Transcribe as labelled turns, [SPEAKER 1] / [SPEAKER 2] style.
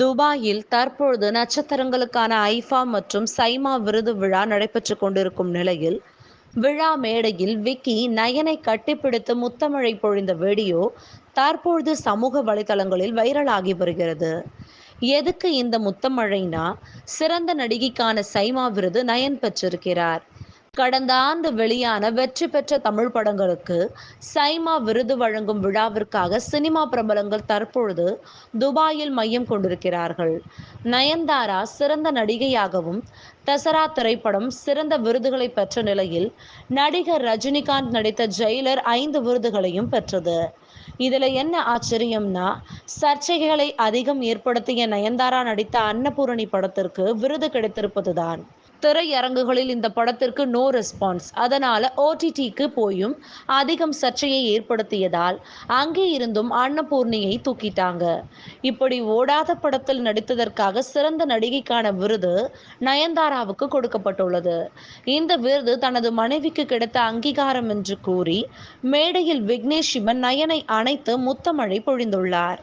[SPEAKER 1] துபாயில் தற்பொழுது நட்சத்திரங்களுக்கான ஐஃபா மற்றும் சைமா விருது விழா நடைபெற்றுக் கொண்டிருக்கும் நிலையில் விழா மேடையில் விக்கி நயனை கட்டிப்பிடித்து முத்தமழை பொழிந்த வீடியோ தற்பொழுது சமூக வலைதளங்களில் வைரலாகி வருகிறது. எதுக்கு இந்த முத்தமழைனா சிறந்த நடிகைக்கான சைமா விருது நயன் பெற்றிருக்கிறார். கடந்த ஆண்டு வெளியான வெற்றி பெற்ற தமிழ் படங்களுக்கு சைமா விருது வழங்கும் விழாவிற்காக சினிமா பிரபலங்கள் தற்பொழுது துபாயில் மையம் கொண்டிருக்கிறார்கள். நயன்தாரா சிறந்த நடிகையாகவும் தசரா திரைப்படம் சிறந்த விருதுகளை பெற்ற நிலையில் நடிகர் ரஜினிகாந்த் நடித்த ஜெயிலர் ஐந்து விருதுகளையும் பெற்றது. இதுல என்ன ஆச்சரியம்னா சர்ச்சைகளை அதிகம் ஏற்படுத்திய நயன்தாரா நடித்த அன்னபூரணி படத்திற்கு விருது கிடைத்திருப்பதுதான். திரையரங்குகளில் இந்த படத்திற்கு நோ ரெஸ்பான்ஸ் அதனால ஓடிடிக்கு போயும் அதிகம் சர்ச்சையை ஏற்படுத்தியதால் அங்கே இருந்தும் அன்னபூர்ணியை தூக்கிட்டாங்க. இப்படி ஓடாத படத்தில் நடித்ததற்காக சிறந்த நடிகைக்கான விருது நயன்தாராவுக்கு கொடுக்கப்பட்டுள்ளது. இந்த விருது தனது மனைவிக்கு கிடைத்த அங்கீகாரம் என்று கூறி மேடையில் விக்னேஷ் சிவன் நயனை அணைத்து முத்தமழை பொழிந்துள்ளார்.